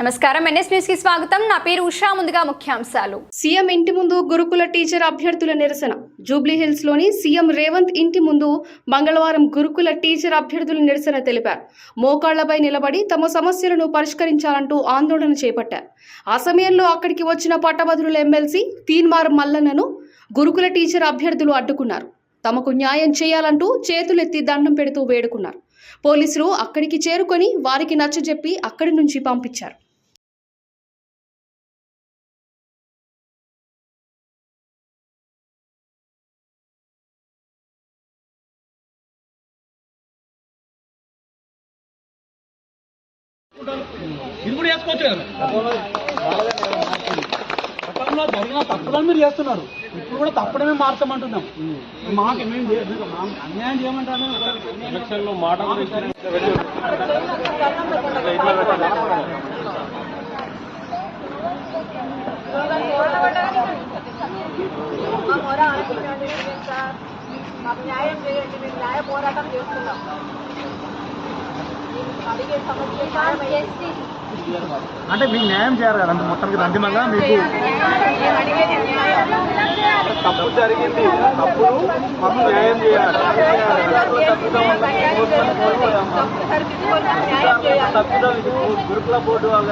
నమస్కారం. ఎన్ఎస్ న్యూస్కి స్వాగతం. నా పేరు ఉషా. ముందుగా ముఖ్యాంశాలు. సీఎం ఇంటి ముందు గురుకుల టీచర్ అభ్యర్థుల నిరసన. జూబ్లీ హిల్స్లోని సీఎం రేవంత్ ఇంటి ముందు మంగళవారం గురుకుల టీచర్ అభ్యర్థుల నిరసన తెలిపారు. మోకాళ్ళపై నిలబడి తమ సమస్యలను పరిష్కరించాలంటూ ఆందోళన చేపట్టారు. ఆ సమయంలో అక్కడికి వచ్చిన పట్టభద్రుల ఎమ్మెల్సీ తీన్మార్ మల్లన్నను గురుకుల టీచర్ అభ్యర్థులు అడ్డుకున్నారు. తమకు న్యాయం చేయాలంటూ చేతులెత్తి దండం పెడుతూ వేడుకున్నారు. పోలీసులు అక్కడికి చేరుకొని వారికి నచ్చజెప్పి అక్కడి నుంచి పంపించారు. ఇది కూడా చేసుకోవచ్చు కదా? గతంలో జరిగిన తప్పులను మీరు చేస్తున్నారు. ఇప్పుడు కూడా తప్పడమే మార్చమంటున్నాం. మాకు మేము అన్యాయం చేయమంటాను ఎలక్షన్లో మాట మాకు న్యాయం చేయండి మేము న్యాయ పోరాటం చేస్తున్నాం మేము అడిగే సమస్య న్యాయం అయ్యేది. అంటే మీకు న్యాయం చేయాలి కదా మొత్తానికి అంతిమంగా మీకు. తప్పు జరిగింది తప్పుడు మాకు న్యాయం చేయాలి. తప్పు సరిదిద్దుకొని న్యాయం చేయాలి గురుకుల బోర్డు వాళ్ళ